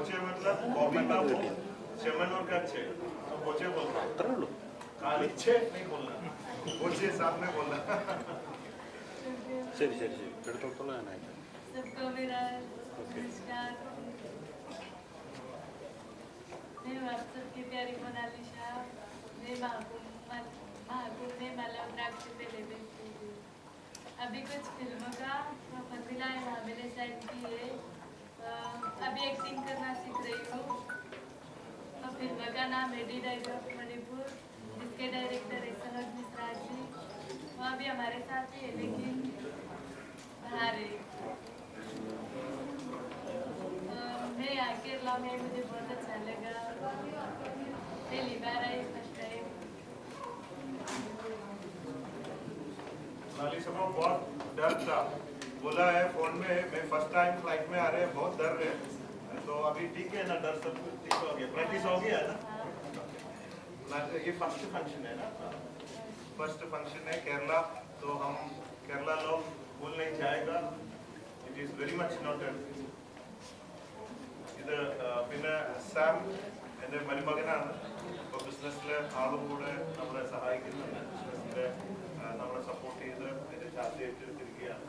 बचे मतलब कॉपी का वो और का छे तो बचे बोलता है काली छे नहीं बोलना बचे साथ में बोलना சரி சரி சரி எடுத்துட்டோம்ல நான் ஆயிட்டேன் सबको मेरा नमस्कार मैं प्यारी शाह मैं ने से अभी कुछ फ़िल्मों का फजीला है अभी एक्टिंग करना सीख रही हूँ। और फ़िल्म का नाम है डी ऑफ़ मणिपुर जिसके डायरेक्टर है सनोज मिश्रा जी। वो अभी हमारे साथ ही है, लेकिन बाहर है। मैं यहाँ केरला में मुझे बहुत अच्छा लगा। पहली बार आई फ़र्स्ट टाइम बहुत डर था बोला है फोन में मैं फर्स्ट टाइम फ्लाइट में आ रहे हैं बहुत डर रहे हैं तो अभी ठीक है ना डर सब कुछ ठीक हो गया प्रैक्टिस हो गया ना ना- ये फर्स्ट फंक्शन है ना फर्स्ट फंक्शन है केरला तो हम केरला लोग भूल नहीं जाएगा it is very much noted ഇത് ആ, പിന്നെ സാം എൻ്റെ മരുമകനാണ് ഇപ്പോൾ ബിസിനസ്സിലെ ആളും കൂടെ നമ്മളെ സഹായിക്കുന്നുണ്ട്. ബിസിനസ്സിലെ നമ്മളെ സപ്പോർട്ട് ചെയ്ത് അതിന്റെ ചാർജ് ഏറ്റെടുത്തിരിക്കുകയാണ്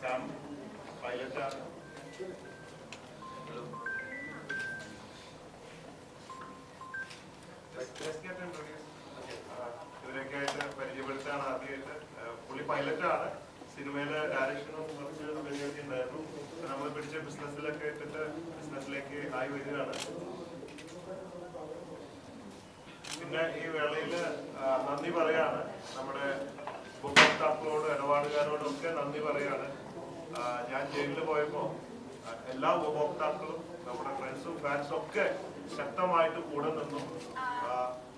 സാം പൈലറ്റാണ് ഇവരൊക്കെ ആയിട്ട് പരിചയപ്പെടുത്താണ് ആദ്യമായിട്ട്. പുള്ളി പൈലറ്റാണ് സിനിമയിലെ ഡയറക്ഷനും കുറച്ച് ഉണ്ടായിരുന്നു നമ്മൾ പിടിച്ച ബിസിനസ്സിലൊക്കെ ഇട്ടിട്ട് ബിസിനസ്സിലേക്ക് ആയി വരികയാണ്. പിന്നെ ഈ വേളയിൽ നന്ദി പറയാണ്. നമ്മുടെ ഉപഭോക്താക്കളോടും ഇടപാടുകാരോടും ഒക്കെ നന്ദി പറയാണ്. ഞാൻ ജയിലിൽ പോയപ്പോൾ എല്ലാ ഉപഭോക്താക്കളും നമ്മുടെ ഫ്രണ്ട്സും ഫാൻസും ഒക്കെ ശക്തമായിട്ട് കൂടെ നിന്നു.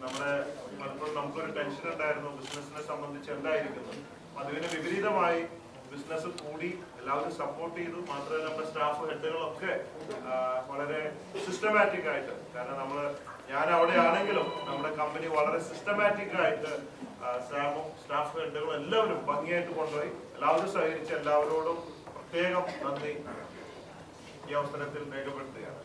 നമ്മുടെ പലപ്പോഴും നമുക്കൊരു ടെൻഷൻ ഉണ്ടായിരുന്നു ബിസിനസിനെ സംബന്ധിച്ച് എന്തായിരിക്കുന്നു. അതിന് വിപരീതമായി ബിസിനസ് കൂടി എല്ലാവരും സപ്പോർട്ട് ചെയ്തു. മാത്രമല്ല നമ്മുടെ സ്റ്റാഫ് ഹെഡുകളൊക്കെ സിസ്റ്റമാറ്റിക് ആയിട്ട് കാരണം നമ്മൾ ഞാൻ അവിടെ ആണെങ്കിലും നമ്മുടെ കമ്പനി വളരെ സിസ്റ്റമാറ്റിക് ആയിട്ട് ആ, സാമും സ്റ്റാഫ് ഹെഡുകളും എല്ലാവരും ഭംഗിയായിട്ട് കൊണ്ടുപോയി എല്ലാവരും സഹകരിച്ച് എല്ലാവരോടും പ്രത്യേകം നന്ദി ഈ അവസരത്തിൽ രേഖപ്പെടുത്തുകയാണ്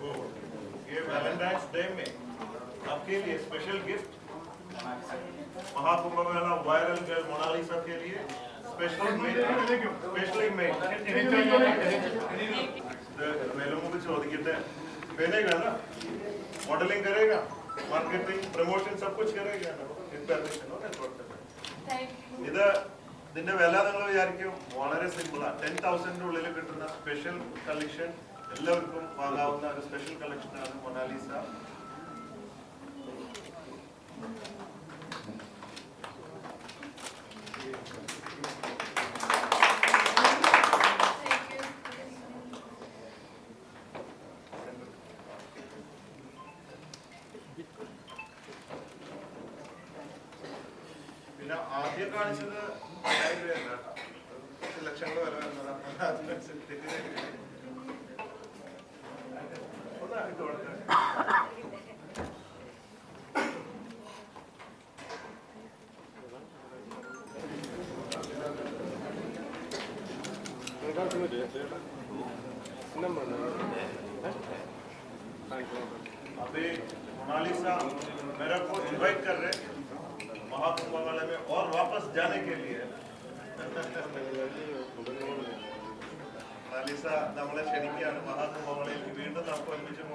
ओ, ये वैलेंटाइंस डे में आपके लिए special gift Mahakumbh Mela viral girl Monalisa के लिए स्पेशल मेड स्पेशली मेड मेरे मुंह पे ചോദിക്കട്ടെ बनेगा ना मॉडलिंग करेगा मार्केटिंग प्रमोशन सब कुछ करेगा ना इंटरनेशनल हो नेटवर्क थैंक यू ഇത് ഇതിന്റെ വില നിങ്ങൾ വിചാരിക്കും വളരെ സിമ്പിളാണ് ടെൻ തൗസൻഡിന്റെ ഉള്ളിൽ കിട്ടുന്ന സ്പെഷ്യൽ കളക്ഷൻ എല്ലാവർക്കും വാങ്ങാവുന്ന ഒരു സ്പെഷ്യൽ കളക്ഷൻ ആണ് മൊനാലിസ പിന്നെ ആദ്യം കാണിച്ചത് ആയിരം രൂപയല്ല കേട്ടോ. പത്ത് ലക്ഷങ്ങൾ വില വരുന്നതാണ് അതിനനുസരിച്ച് തെറ്റിദ്ധരിക്കരുത്. ഒന്ന് ഇട്ട് കൊടുത്തേ. अभी मोनालिसा मेरे को इनवाइट कर रहे हैं महाकुंभ में और वापस जाने के लिए। महाकुंभ मेले